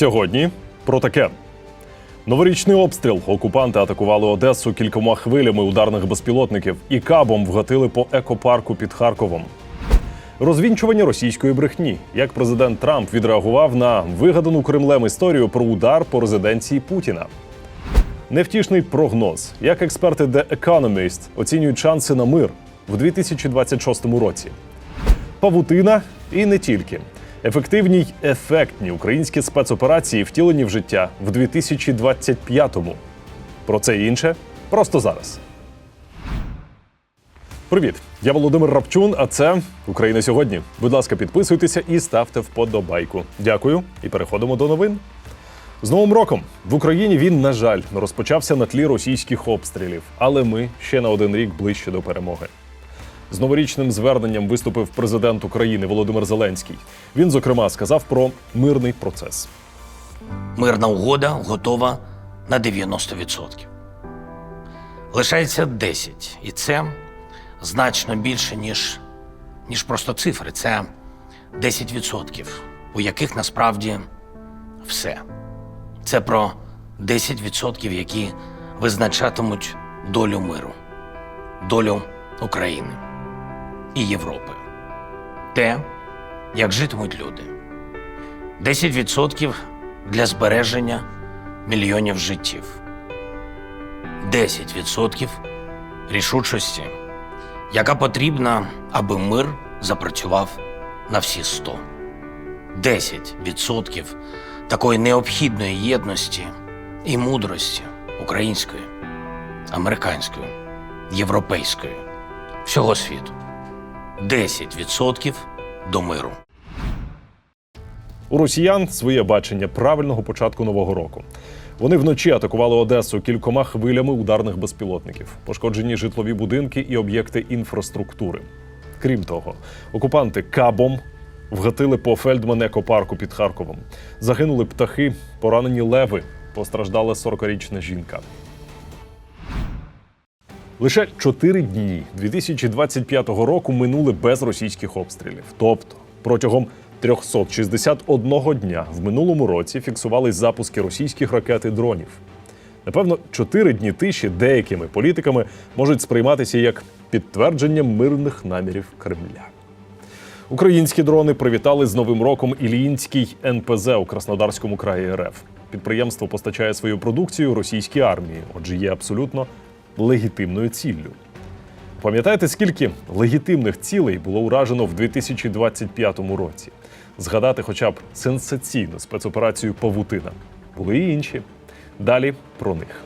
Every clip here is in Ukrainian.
Сьогодні про таке. Новорічний обстріл. Окупанти атакували Одесу кількома хвилями ударних безпілотників і кабом вгатили по екопарку під Харковом. Розвінчування російської брехні. Як президент Трамп відреагував на вигадану Кремлем історію про удар по резиденції Путіна. Невтішний прогноз. Як експерти The Economist оцінюють шанси на мир в 2026 році. Павутина і не тільки. Ефективні й ефектні українські спецоперації втілені в життя в 2025-му. Про це і інше просто зараз. Привіт, я Володимир Рапчун. А це Україна сьогодні. Будь ласка, підписуйтеся і ставте вподобайку. Дякую і переходимо до новин. З Новим роком в Україні він, на жаль, розпочався на тлі російських обстрілів, але ми ще на один рік ближче до перемоги. З новорічним зверненням виступив президент України Володимир Зеленський. Він, зокрема, сказав про мирний процес. Мирна угода готова на 90%. Лишається 10. І це значно більше, ніж, ніж просто цифри. Це 10%, у яких насправді все. Це про 10%, які визначатимуть долю миру, долю України і Європи. Те, як житимуть люди. 10% для збереження мільйонів життів. 10% рішучості, яка потрібна, аби мир запрацював на всі 100. 10% такої необхідної єдності і мудрості української, американської, європейської, всього світу. 10% до миру. У росіян своє бачення правильного початку нового року. Вони вночі атакували Одесу кількома хвилями ударних безпілотників, пошкоджені житлові будинки і об'єкти інфраструктури. Крім того, окупанти кабом вгатили по Фельдман екопарку під Харковом. Загинули птахи, поранені леви, постраждала 40-річна жінка. Лише чотири дні 2025 року минули без російських обстрілів. Тобто протягом 361 дня в минулому році фіксувались запуски російських ракет і дронів. Напевно, чотири дні тиші деякими політиками можуть сприйматися як підтвердження мирних намірів Кремля. Українські дрони привітали з Новим роком Іліїнський НПЗ у Краснодарському краї РФ. Підприємство постачає свою продукцію російській армії, отже, є абсолютно легітимною ціллю. Пам'ятаєте, скільки легітимних цілей було уражено в 2025 році? Згадати хоча б сенсаційну спецоперацію Павутина. Були і інші. Далі про них.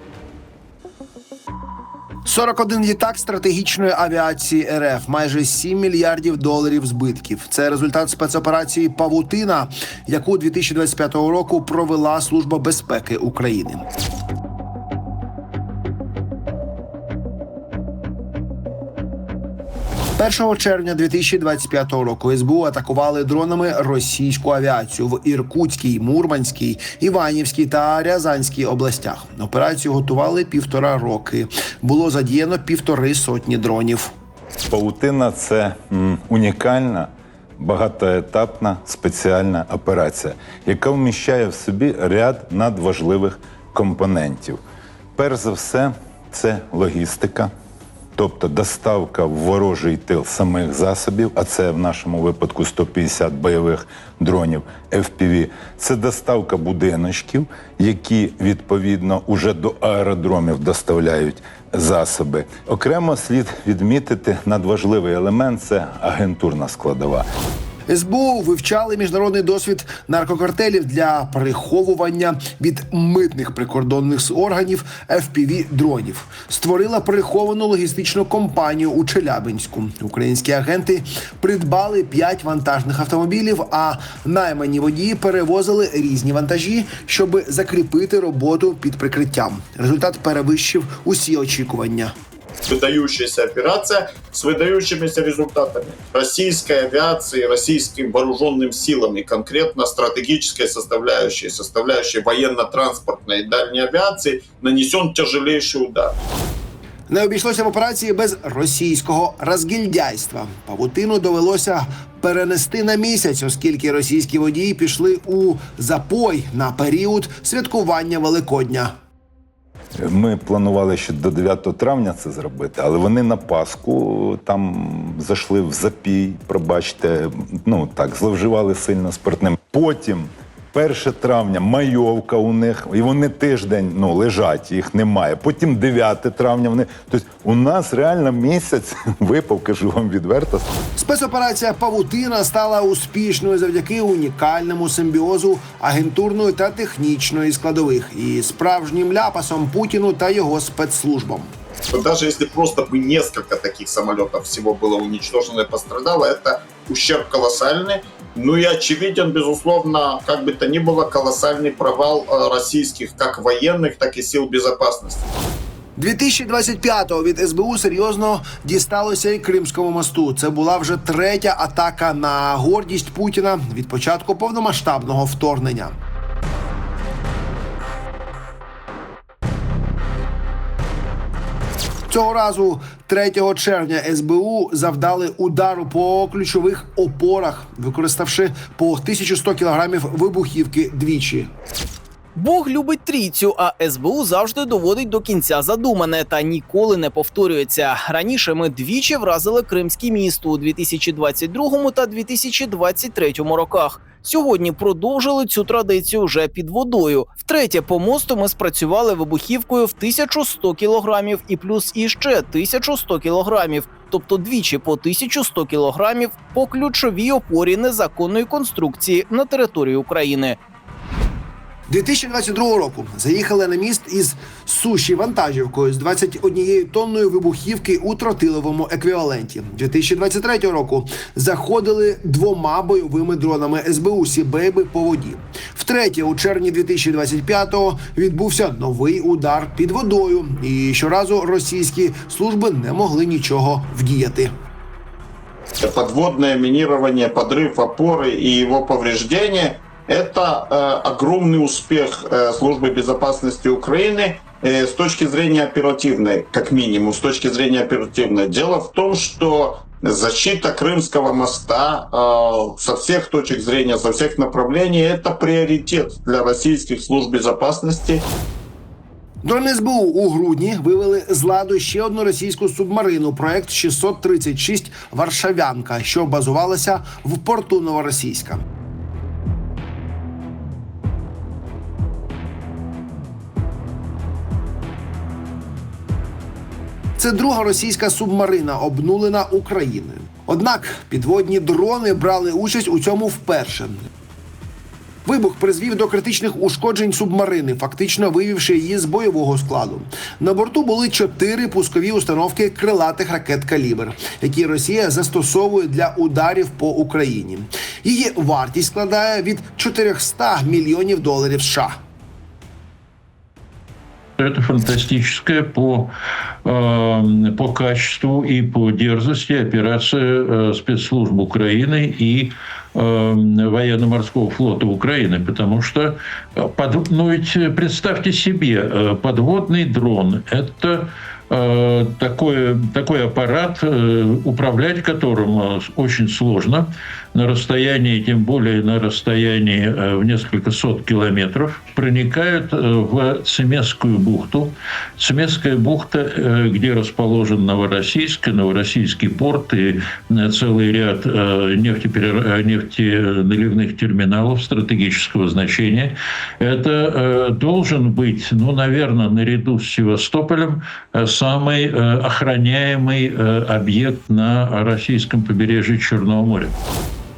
41 літак стратегічної авіації РФ, майже 7 мільярдів доларів збитків. Це результат спецоперації Павутина, яку 2025 року провела Служба безпеки України. 1 червня 2025 року СБУ атакували дронами російську авіацію в Іркутській, Мурманській, Іванівській та Рязанській областях. Операцію готували півтора роки. Було задіяно півтори сотні дронів. Паутина це унікальна багатоетапна спеціальна операція, яка вміщає в собі ряд надважливих компонентів. Перш за все, це логістика, тобто доставка в ворожий тил самих засобів, а це в нашому випадку 150 бойових дронів FPV. Це доставка будиночків, які відповідно уже до аеродромів доставляють засоби. Окремо слід відмітити надважливий елемент це агентурна складова. СБУ вивчали міжнародний досвід наркокартелів для приховування від митних прикордонних органів fpv дронів. Створила приховану логістичну компанію у Челябинську. Українські агенти придбали п'ять вантажних автомобілів, а наймані водії перевозили різні вантажі, щоб закріпити роботу під прикриттям. Результат перевищив усі очікування выдающаяся операция с выдающимися результатами российской авиации, российским вооруженным силам и конкретно стратегической составляющей, составляющей военно-транспортной и дальней авиации нанесен тяжелейший удар. Не обійшлося в операції без російського розгільдяйства. Павутину довелося перенести на місяць, оскільки російські водії пішли у запой на період святкування Великодня. Ми планували ще до 9 травня це зробити, але вони на Пасху там зайшли в запій, пробачте, ну так, зловживали сильно спиртним. Потім, 1 травня, майовка у них, і вони тиждень ну, лежать, їх немає. Потім 9 травня вони. Тобто у нас реально місяць випав, кажу вам відверто. Спецоперація Павутина стала успішною завдяки унікальному симбіозу агентурної та технічної складових і справжнім ляпасом Путіну та його спецслужбам. что даже если просто бы несколько таких самолетов всего было уничтожено и пострадало, это ущерб колоссальный. Ну и очевиден, безусловно, как бы то ни было, колоссальный провал э, российских как военных, так и сил безопасности. 2025-го від СБУ серйозно дісталося і Кримському мосту. Це була вже третя атака на гордість Путіна від початку повномасштабного вторгнення. Цього разу 3 червня СБУ завдали удару по ключових опорах, використавши по 1100 кілограмів вибухівки двічі. Бог любить трійцю, а СБУ завжди доводить до кінця задумане та ніколи не повторюється. Раніше ми двічі вразили Кримський міст у 2022 та 2023 роках. Сьогодні продовжили цю традицію вже під водою. Втретє по мосту ми спрацювали вибухівкою в 1100 кілограмів і плюс іще 1100 кілограмів, тобто двічі по 1100 кілограмів по ключовій опорі незаконної конструкції на території України. 2022 року заїхали на міст із суші вантажівкою з 21 тонною вибухівки у тротиловому еквіваленті. 2023 року заходили двома бойовими дронами СБУ Сібейби по воді. Втретє, у червні 2025-го відбувся новий удар під водою, і щоразу російські служби не могли нічого вдіяти. Подводное минирование, подрыв опоры и его повреждение – это э, огромный успех э, службы безопасности Украины э, с точки зрения оперативной, как минимум, с точки зрения оперативной. Дело в том, что защита Крымского моста э, со всех точек зрения, со всех направлений – это приоритет для российских служб безопасности. Дрони СБУ у грудні вивели з ладу ще одну російську субмарину. Проект 636 Варшавянка, що базувалася в порту Новоросійська. Це друга російська субмарина, обнулена Україною. Однак підводні дрони брали участь у цьому вперше. Вибух призвів до критичних ушкоджень субмарини, фактично вивівши її з бойового складу. На борту були чотири пускові установки крилатих ракет калібр, які Росія застосовує для ударів по Україні. Її вартість складає від 400 мільйонів доларів США. Это фантастическая по, э, по качеству и по дерзости операция э, спецслужб Украины и э, военно-морского флота Украины, потому что, э, под, ну ведь э, представьте себе, подводный дрон – это такой, такой аппарат, управлять которым очень сложно на расстоянии, тем более на расстоянии э, в несколько сот километров, проникают э, в Цемесскую бухту. Цемесская бухта, э, где расположен Новороссийск, Новороссийский порт и целый ряд нефтеперер- нефтеналивных терминалов стратегического значения. Это должен быть, ну, наверное, наряду с Севастополем самый охраняемый объект на российском побережье Черного моря.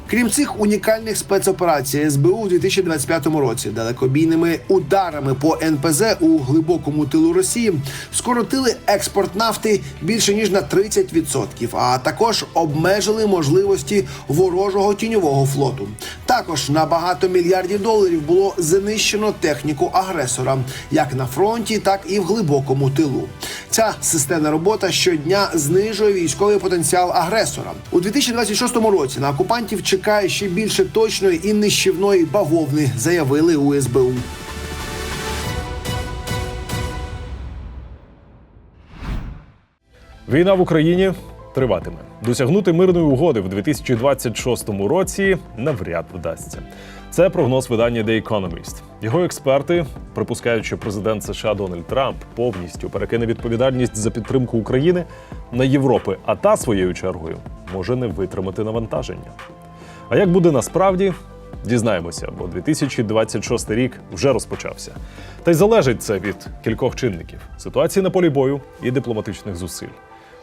Крім цих унікальних спецоперацій, СБУ у 2025 році далекобійними ударами по НПЗ у глибокому тилу Росії скоротили експорт нафти більше ніж на 30%, а також обмежили можливості ворожого тіньового флоту. Також на багато мільярдів доларів було знищено техніку агресора, як на фронті, так і в глибокому тилу. Ця системна робота щодня знижує військовий потенціал агресора у 2026 році. На окупантів чекає ще більше точної і нищівної бавовни, заявили у СБУ. Війна в Україні триватиме. Досягнути мирної угоди в 2026 році навряд вдасться. Це прогноз видання The Economist. Його експерти припускають, що президент США Дональд Трамп повністю перекине відповідальність за підтримку України на Європи, а та своєю чергою може не витримати навантаження. А як буде насправді? Дізнаємося, бо 2026 рік вже розпочався. Та й залежить це від кількох чинників: ситуації на полі бою і дипломатичних зусиль.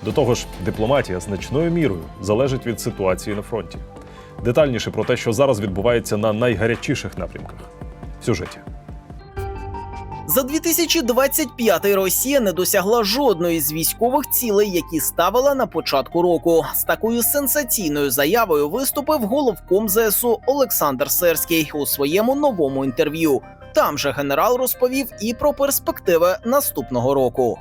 До того ж, дипломатія значною мірою залежить від ситуації на фронті. Детальніше про те, що зараз відбувається на найгарячіших напрямках. В сюжеті. За 2025 Росія не досягла жодної з військових цілей, які ставила на початку року. З такою сенсаційною заявою виступив головком ЗСУ Олександр Серський у своєму новому інтерв'ю. Там же генерал розповів і про перспективи наступного року.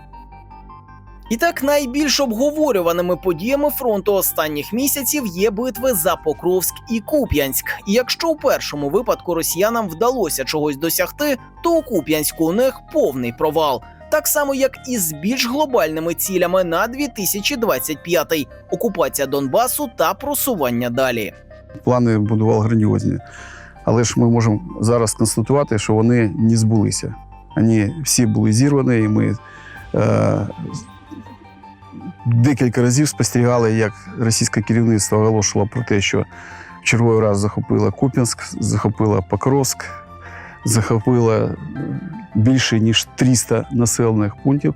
І так найбільш обговорюваними подіями фронту останніх місяців є битви за Покровськ і Куп'янськ. І якщо у першому випадку росіянам вдалося чогось досягти, то у Куп'янську у них повний провал. Так само, як і з більш глобальними цілями на 2025 – окупація Донбасу та просування далі. плани будував грандіозні. Але ж ми можемо зараз констатувати, що вони не збулися. Вони всі були зірвані, і ми е, декілька разів спостерігали, як російське керівництво оголошувало про те, що в черговий раз захопила Куп'янськ, захопила Покровськ, захопила більше ніж 300 населених пунктів,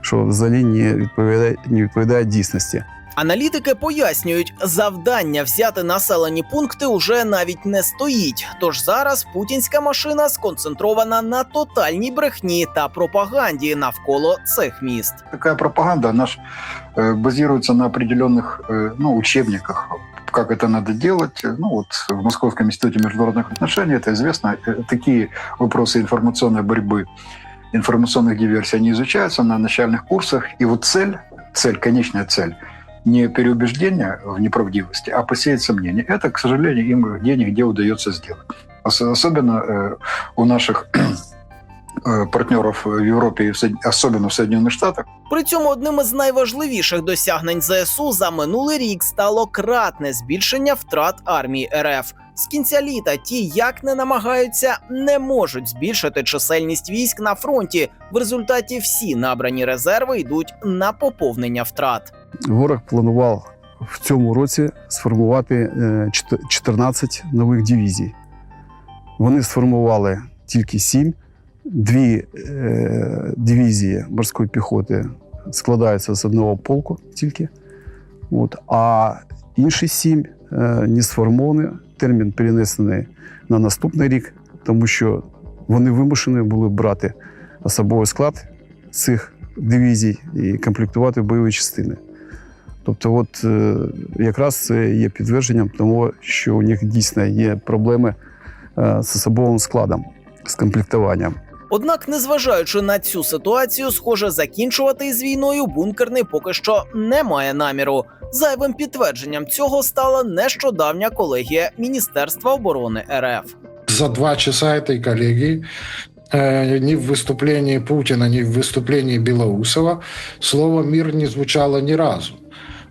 що взагалі не відповідає, не відповідає дійсності. Аналітики пояснюють, завдання взяти населені пункти уже навіть не стоїть. Тож зараз путінська машина сконцентрована на тотальній брехні та пропаганді навколо цих міст. такая пропаганда, она ж, э, базируется на определенных э, ну, учебниках, как это надо делать. Ну вот в Московском институте международных отношений это известно. Э, Такие вопросы информационной борьбы, информационных диверсий, они изучаются на начальных курсах. И вот цель, цель, конечная цель, не переубеждение в неправдивости, а посеять сомнения. Это, к сожалению, им где нигде удается сделать. Ос- Особенно э, у наших э, партнеров в Европе, и в Соед- особенно в Соединенных Штатах, При цьому одним із найважливіших досягнень ЗСУ за минулий рік стало кратне збільшення втрат армії РФ. З кінця літа ті, як не намагаються, не можуть збільшити чисельність військ на фронті. В результаті всі набрані резерви йдуть на поповнення втрат. Ворог планував в цьому році сформувати е, 14 нових дивізій. Вони сформували тільки 7. Дві е, дивізії морської піхоти складаються з одного полку тільки. От, а інші сім е, не сформовані. Термін перенесений на наступний рік, тому що вони вимушені були брати особовий склад цих дивізій і комплектувати бойові частини. Тобто, от е, якраз це є підтвердженням того, що у них дійсно є проблеми е, з особовим складом, з комплектуванням. Однак, незважаючи на цю ситуацію, схоже, закінчувати із війною бункерний поки що не має наміру. Зайвим підтвердженням цього стала нещодавня колегія Міністерства оборони РФ. за два часа этой коллегии э, ни в выступлении Путина, ни в выступлении Белоусова слово «мир» не звучало ни разу.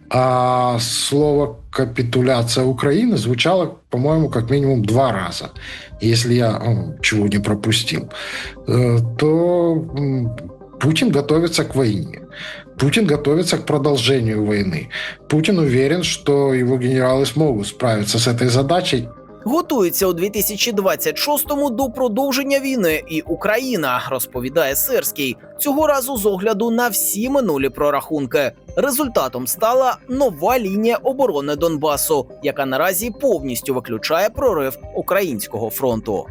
А слово «капитуляция Украины» звучало, по-моему, как минимум два раза. Если я м, чего не пропустил, Э, то Путин готовится к войне. Путин готовится к продолжению войны. Путин уверен, что его генералы смогут справиться с этой задачей Готується у 2026-му до продовження війни, і Україна розповідає Сирський цього разу з огляду на всі минулі прорахунки. Результатом стала нова лінія оборони Донбасу, яка наразі повністю виключає прорив українського фронту.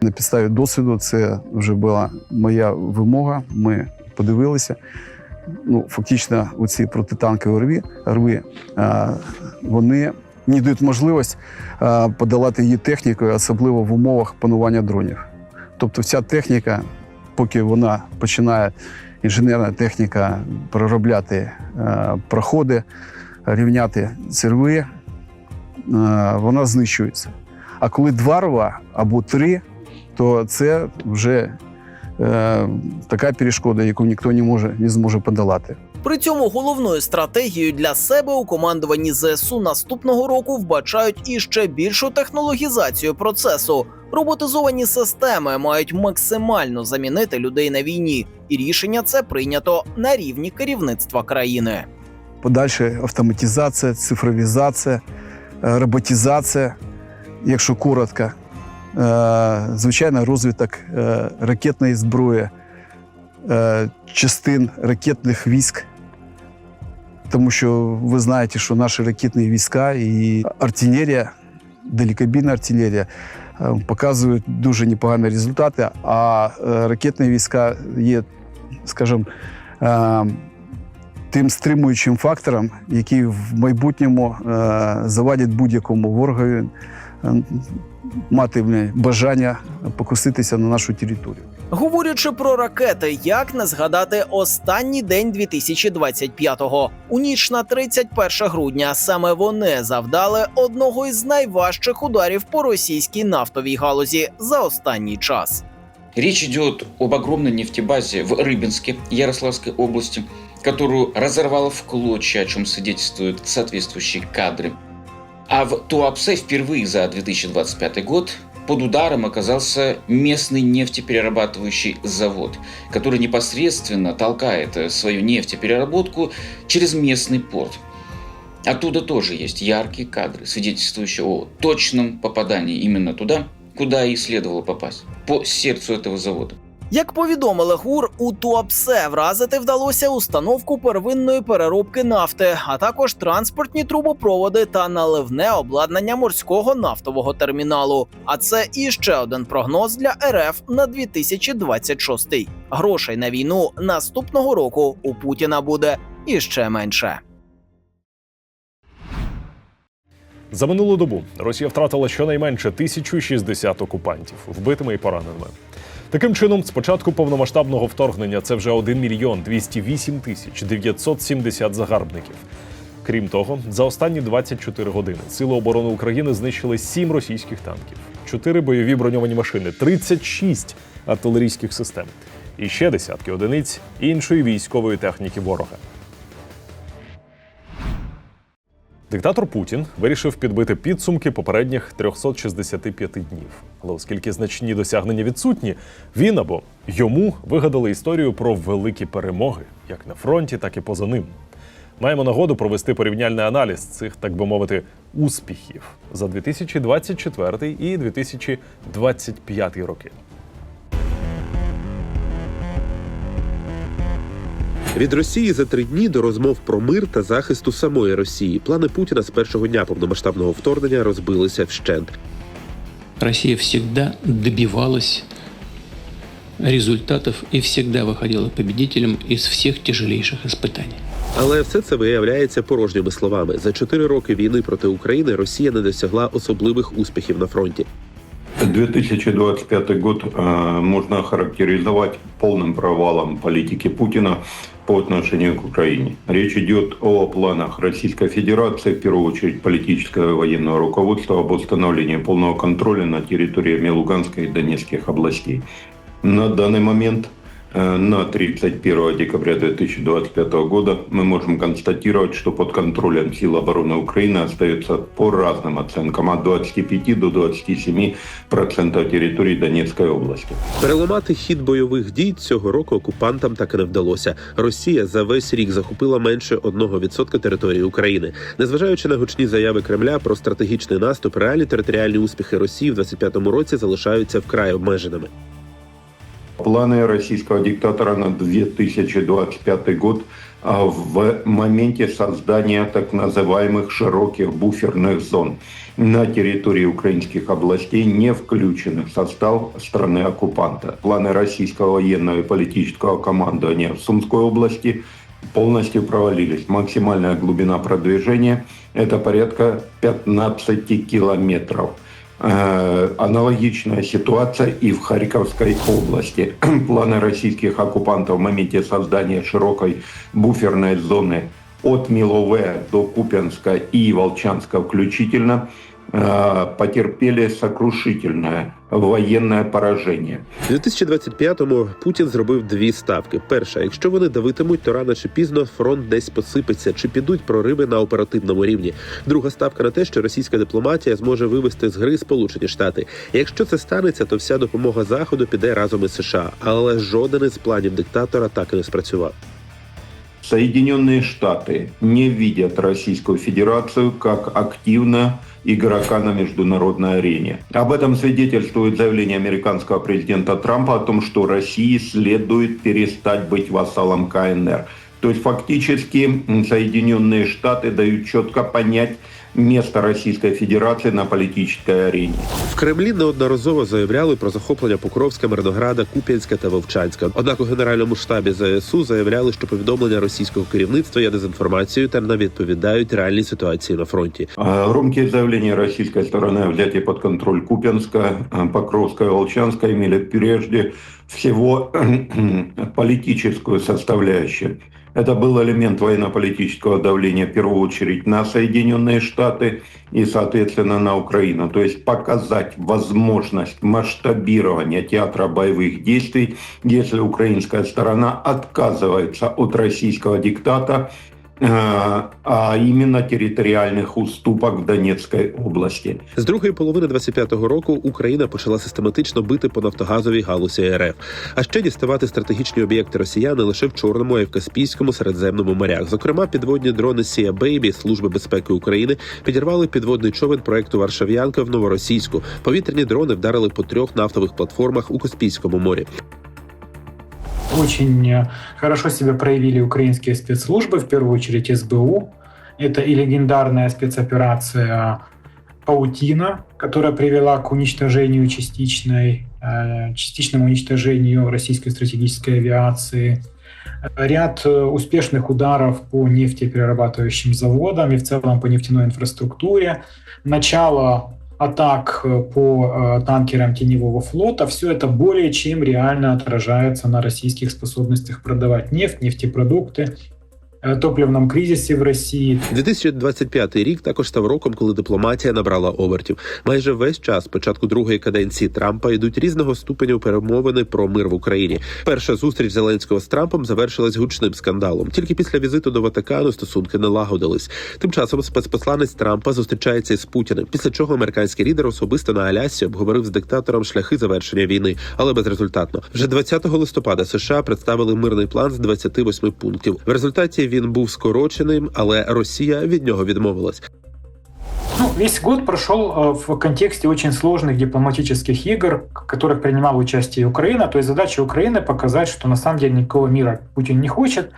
На підставі досвіду це вже була моя вимога. Ми подивилися. Ну, фактично, оці протитанкові рви, рви вони не дають можливість подолати її технікою, особливо в умовах панування дронів. Тобто, вся техніка, поки вона починає інженерна техніка проробляти а, проходи, рівняти ці рви, вона знищується. А коли два рва або три, то це вже е, така перешкода, яку ніхто не може не зможе подолати. При цьому головною стратегією для себе у командуванні ЗСУ наступного року вбачають іще більшу технологізацію процесу. Роботизовані системи мають максимально замінити людей на війні, і рішення це прийнято на рівні керівництва країни. Подальша автоматизація, цифровізація, е, роботизація, якщо коротко, Е, звичайно, розвиток е, ракетної зброї, частин ракетних військ. Тому що ви знаєте, що наші ракетні війська і артилерія, далекобійна артилерія е, показують дуже непогані результати, а е, ракетні війська є, скажімо, е, тим стримуючим фактором, який в майбутньому завадить будь-якому ворогові мати бажання покуситися на нашу територію. Говорячи про ракети, як не згадати останній день 2025-го. У ніч на 31 грудня саме вони завдали одного із найважчих ударів по російській нафтовій галузі за останній час. Речь идет об огромной нефтебазе в Рыбинске, Ярославской области, которую разорвало в клочья, о чем свидетельствуют соответствующие кадры. А в Туапсе впервые за 2025 год под ударом оказался местный нефтеперерабатывающий завод, который непосредственно толкает э, свою нефтепереработку через местный порт. Оттуда тоже есть яркие кадры, свидетельствующие о точном попадании именно туда, куда и следовало попасть, по сердцу этого завода. Як повідомили ГУР, у Туапсе вразити вдалося установку первинної переробки нафти, а також транспортні трубопроводи та наливне обладнання морського нафтового терміналу. А це іще один прогноз для РФ на 2026. Грошей на війну наступного року у Путіна буде іще менше. За минулу добу Росія втратила щонайменше 1060 окупантів вбитими і пораненими. Таким чином, з початку повномасштабного вторгнення це вже 1 мільйон 208 тисяч 970 загарбників. Крім того, за останні 24 години Сили оборони України знищили 7 російських танків, 4 бойові броньовані машини, 36 артилерійських систем і ще десятки одиниць іншої військової техніки ворога. Диктатор Путін вирішив підбити підсумки попередніх 365 днів. Але оскільки значні досягнення відсутні, він або йому вигадали історію про великі перемоги, як на фронті, так і поза ним. Маємо нагоду провести порівняльний аналіз цих, так би мовити, успіхів за 2024 і 2025 роки. Від Росії за три дні до розмов про мир та захисту самої Росії. Плани Путіна з першого дня повномасштабного вторгнення розбилися вщент. Россия всегда добивалась результатов и всегда выходила победителем из всех тяжелейших испытаний. Але все це виявляється порожніми словами. За чотири роки війни проти України Росія не досягла особливих успіхів на фронті. 2025 год э, можно охарактеризовать полным провалом политики Путина по отношению к Украине. Речь идет о планах Российской Федерации, в первую очередь политического и военного руководства, об установлении полного контроля над территориями Луганской и Донецких областей. На данный момент, на 31 декабря 2025 года, мы можем констатировать, что под контролем сил обороны Украины остается по разным оценкам от 25 до 27 процентов территории Донецкой области. Переламати хід бойових дій цього року окупантам так і не вдалося. Росія за весь рік захопила менше 1% території України. Незважаючи на гучні заяви Кремля про стратегічний наступ, реальні територіальні успіхи Росії в 25-му році залишаються вкрай обмеженими. Планы российского диктатора на 2025 год а, в моменте создания так называемых широких буферных зон на территории украинских областей, не включенных в состав страны-оккупанта. Планы российского военного и политического командования в Сумской области полностью провалились. Максимальная глубина продвижения – это порядка 15 километров. Э, Аналогичная ситуация и в Харьковской области. Планы российских оккупантов в моменте создания широкой буферной зоны от Милове до Купянска и Волчанска включительно э, потерпели сокрушительное военное поражение. У 2025-му Путін зробив дві ставки. Перша, якщо вони давитимуть, то рано чи пізно фронт десь посипеться, чи підуть прориви на оперативному рівні. Друга ставка на те, що російська дипломатія зможе вивести з гри Сполучені Штати. Якщо це станеться, то вся допомога заходу піде разом із США. Але жоден із планів диктатора так і не спрацював. Соединенные Штаты не видят Российскую Федерацию как активного игрока на международной арене. Об этом свидетельствует заявление американского президента Трампа о том, что России следует перестать быть вассалом КНР. То есть фактически Соединенные Штаты дают четко понять место Российской Федерации на политической арене. В Кремлі неодноразово заявляли про захоплення Покровська, Мирнограда, Куп'янська та Вовчанська. Однак у генеральному штабі ЗСУ заявляли, що повідомлення російського керівництва є дезінформацією та не відповідають реальній ситуації на фронті. Заявления российской стороны о взятии под контроль Купянска, а, Покровска и Волчанска имели прежде всего политическую составляющую. Это был элемент военно-политического давления в первую очередь на Соединенные Штаты и, соответственно, на Украину. То есть показать возможность масштабирования театра боевых действий, если украинская сторона отказывается от российского диктата э, а именно территориальных уступок в Донецкой области. З другої половини 25-го року Україна почала систематично бити по нафтогазовій галузі РФ, а ще діставати стратегічні об'єкти росіян лише в Чорному, й в Каспійському Середземному морях. Зокрема, підводні дрони Сія Бейбі Служби безпеки України підірвали підводний човен проекту Варшав'янка в Новоросійську. Повітряні дрони вдарили по трьох нафтових платформах у Каспійському морі. Очень э, хорошо себя проявили украинские спецслужбы, в первую очередь СБУ. Это и легендарная спецоперация «Паутина», которая привела к уничтожению частичной, э, частичному уничтожению российской стратегической авиации. Ряд э, успешных ударов по нефтеперерабатывающим заводам и в целом по нефтяной инфраструктуре. Начало атак э, по э, танкерам теневого флота, все это более чем реально отражается на российских способностях продавать нефть, нефтепродукты, э, топливном кризисе в России. 2025 рік також став роком, коли дипломатія набрала обертів. Майже весь час, початку другої каденції Трампа, йдуть різного ступеню перемовини про мир в Україні. Перша зустріч Зеленського з Трампом завершилась гучним скандалом. Тільки після візиту до Ватикану стосунки налагодились. Тим часом спецпосланець Трампа зустрічається із Путіним. Після чого американський лідер особисто на Алясі обговорив з диктатором шляхи завершення війни, але безрезультатно. Вже 20 листопада США представили мирний план з 28 пунктів. В результаті він був скороченим, але Росія від нього відмовилась. Ну, весь год прошел э, в контексте очень сложных дипломатических игр, в которых принимала участие Украина. То есть задача Украины показать, что на самом деле никакого мира Путин не хочет,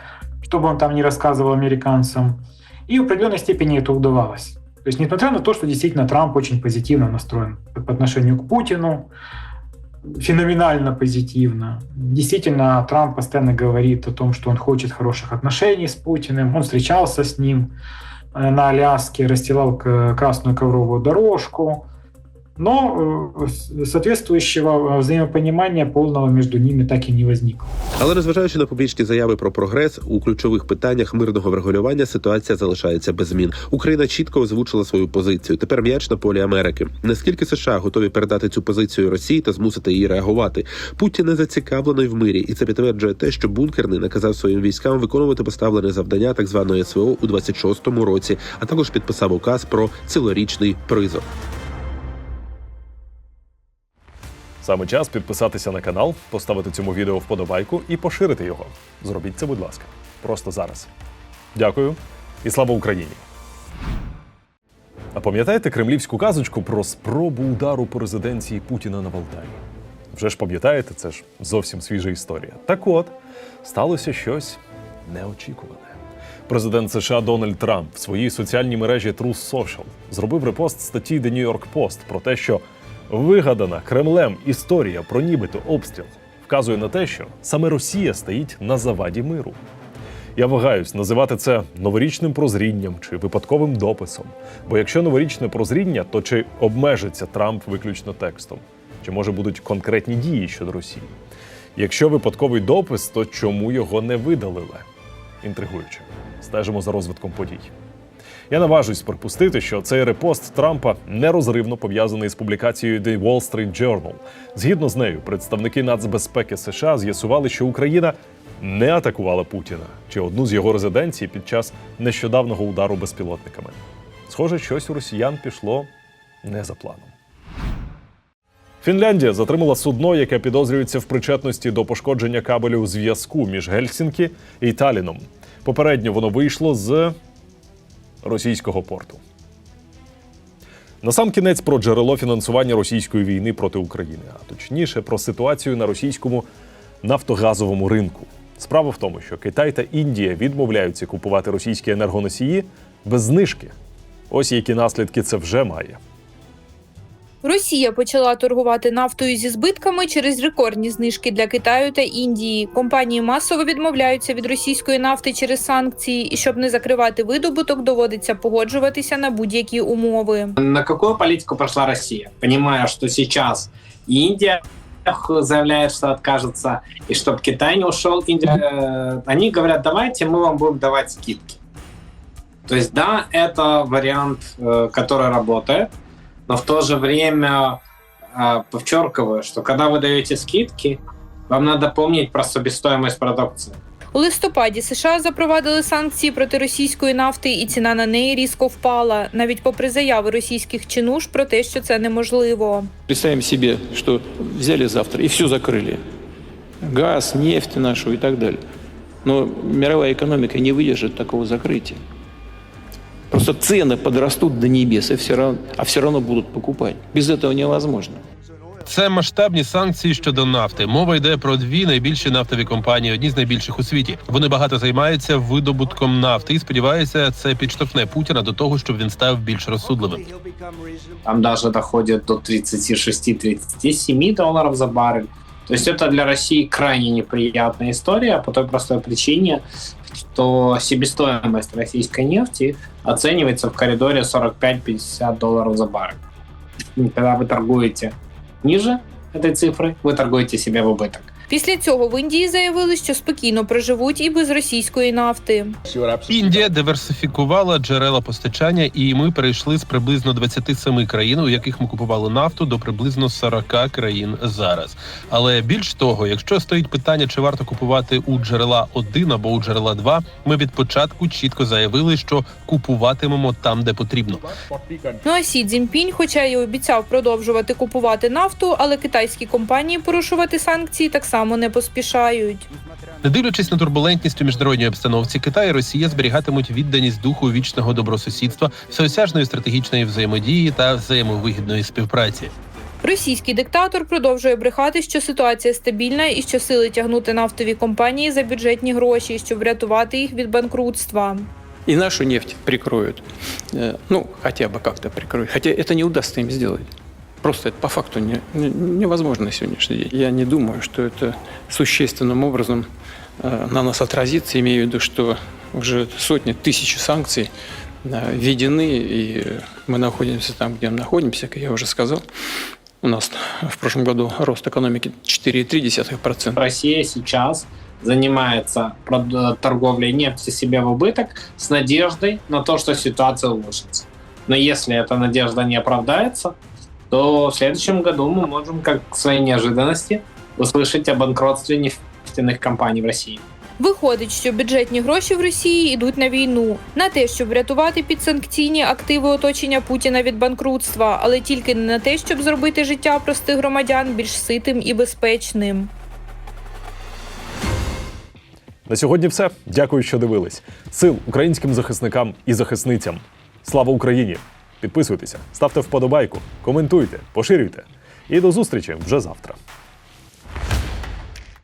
чтобы он там не рассказывал американцам. И в определенной степени это удавалось. То есть несмотря на то, что действительно Трамп очень позитивно настроен по отношению к Путину, феноменально позитивно. Действительно, Трамп постоянно говорит о том, что он хочет хороших отношений с Путиным. Он встречался с ним э, на Аляске, расстилал к- красную ковровую дорожку. Но э, соответствующего взаимопонимания полного между ними так и не возникло. Але незважаючи на публічні заяви про прогрес у ключових питаннях мирного врегулювання, ситуація залишається без змін. Україна чітко озвучила свою позицію. Тепер м'яч на полі Америки. Наскільки США готові передати цю позицію Росії та змусити її реагувати? Путін не зацікавлений в мирі, і це підтверджує те, що бункерний наказав своїм військам виконувати поставлене завдання так званої СВО у 26-му році, а також підписав указ про цілорічний призов. Саме час підписатися на канал, поставити цьому відео вподобайку і поширити його. Зробіть це, будь ласка, просто зараз. Дякую і слава Україні! А пам'ятаєте кремлівську казочку про спробу удару по резиденції Путіна на Валдаї? Вже ж пам'ятаєте, це ж зовсім свіжа історія. Так от, сталося щось неочікуване. Президент США Дональд Трамп в своїй соціальній мережі Truth Social зробив репост статті The New York Post про те, що вигадана Кремлем історія про нібито обстріл вказує на те, що саме Росія стоїть на заваді миру. Я вагаюсь називати це новорічним прозрінням чи випадковим дописом. Бо якщо новорічне прозріння, то чи обмежиться Трамп виключно текстом? Чи може будуть конкретні дії щодо Росії? Якщо випадковий допис, то чому його не видалили? Інтригуюче. Стежимо за розвитком подій. Я наважусь припустити, що цей репост Трампа нерозривно пов'язаний з публікацією The Wall Street Journal. Згідно з нею, представники нацбезпеки США з'ясували, що Україна не атакувала Путіна чи одну з його резиденцій під час нещодавнього удару безпілотниками. Схоже, щось у росіян пішло не за планом. Фінляндія затримала судно, яке підозрюється в причетності до пошкодження кабелю зв'язку між Гельсінкі і Таліном. Попередньо воно вийшло з російського порту. Насамкінець про джерело фінансування російської війни проти України, а точніше про ситуацію на російському нафтогазовому ринку. Справа в тому, що Китай та Індія відмовляються купувати російські енергоносії без знижки. Ось які наслідки це вже має. Росія почала торгувати нафтою зі збитками через рекордні знижки для Китаю та Індії. Компанії масово відмовляються від російської нафти через санкції, і щоб не закривати видобуток, доводиться погоджуватися на будь-які умови. На какую политику пошла Россия? Понимая, что сейчас Индия заявляет, что откажется, и чтобы Китай не ушел, Индия, э, они говорят, давайте мы вам будем давать скидки. То есть, да, это вариант, э, который работает, но в то же время э, подчеркиваю, что когда вы даете скидки, вам надо помнить про себестоимость продукции. У листопаді США запровадили санкції проти російської нафти, і ціна на неї різко впала, навіть попри заяви російських чинуш про те, що це неможливо. Представим себе, что взяли завтра и все закрыли. Газ, нефть нашу и так далее. Но мировая экономика не выдержит такого закрытия. Просто цены подрастут до небес, и все равно, а все равно будут покупать. Без этого невозможно. Це масштабні санкції щодо нафти. Мова йде про дві найбільші нафтові компанії, одні з найбільших у світі. Вони багато займаються видобутком нафти і сподіваються, це підштовхне Путіна до того, щоб він став більш розсудливим. Там даже доходит до 36-37 долларов за баррель. То есть это для России крайне неприятная история по той простой причине, что себестоимость российской нефти оценивается в коридоре 45-50 долларов за баррель. Когда вы торгуете ниже этой цифры, вы торгуете себе в убыток. Після цього в Індії заявили, що спокійно проживуть і без російської нафти. Індія диверсифікувала джерела постачання, і ми перейшли з приблизно 27 країн, у яких ми купували нафту, до приблизно 40 країн зараз. Але більш того, якщо стоїть питання, чи варто купувати у джерела 1 або у джерела 2, ми від початку чітко заявили, що купуватимемо там, де потрібно. Ну а Сі Цзіньпінь, хоча й обіцяв продовжувати купувати нафту, але китайські компанії порушувати санкції так само не поспішають. Не дивлячись на турбулентність у міжнародній обстановці, Китай і Росія зберігатимуть відданість духу вічного добросусідства, всеосяжної стратегічної взаємодії та взаємовигідної співпраці. Російський диктатор продовжує брехати, що ситуація стабільна і що сили тягнути нафтові компанії за бюджетні гроші, щоб врятувати їх від банкрутства. И нашу нефть прикроют. Э, Ну, хотя бы как-то прикроют. Хотя это не удастся им сделать. Просто это по факту не, не- невозможно на сегодняшний день. Я не думаю, что это существенным образом э, на нас отразится. Имею в виду, что уже сотни, тысячи санкций э, введены, и мы находимся там, где мы находимся, как я уже сказал. У нас в прошлом году рост экономики 4,3%. Россия сейчас занимается торговлей нефти себе в убыток с надеждой на то, что ситуация улучшится. Но если эта надежда не оправдается, то в следующем году мы можем, как к своей неожиданности, услышать о банкротстве нефтяных компаний в России. Виходить, що бюджетні гроші в Росії йдуть на війну, на те, щоб врятувати підсанкційні активи оточення Путіна від банкрутства, але тільки не на те, щоб зробити життя простих громадян більш ситим і безпечним. На сьогодні все. Дякую, що дивились. Сил українським захисникам і захисницям. Слава Україні! Підписуйтеся, ставте вподобайку, коментуйте, поширюйте. І до зустрічі вже завтра.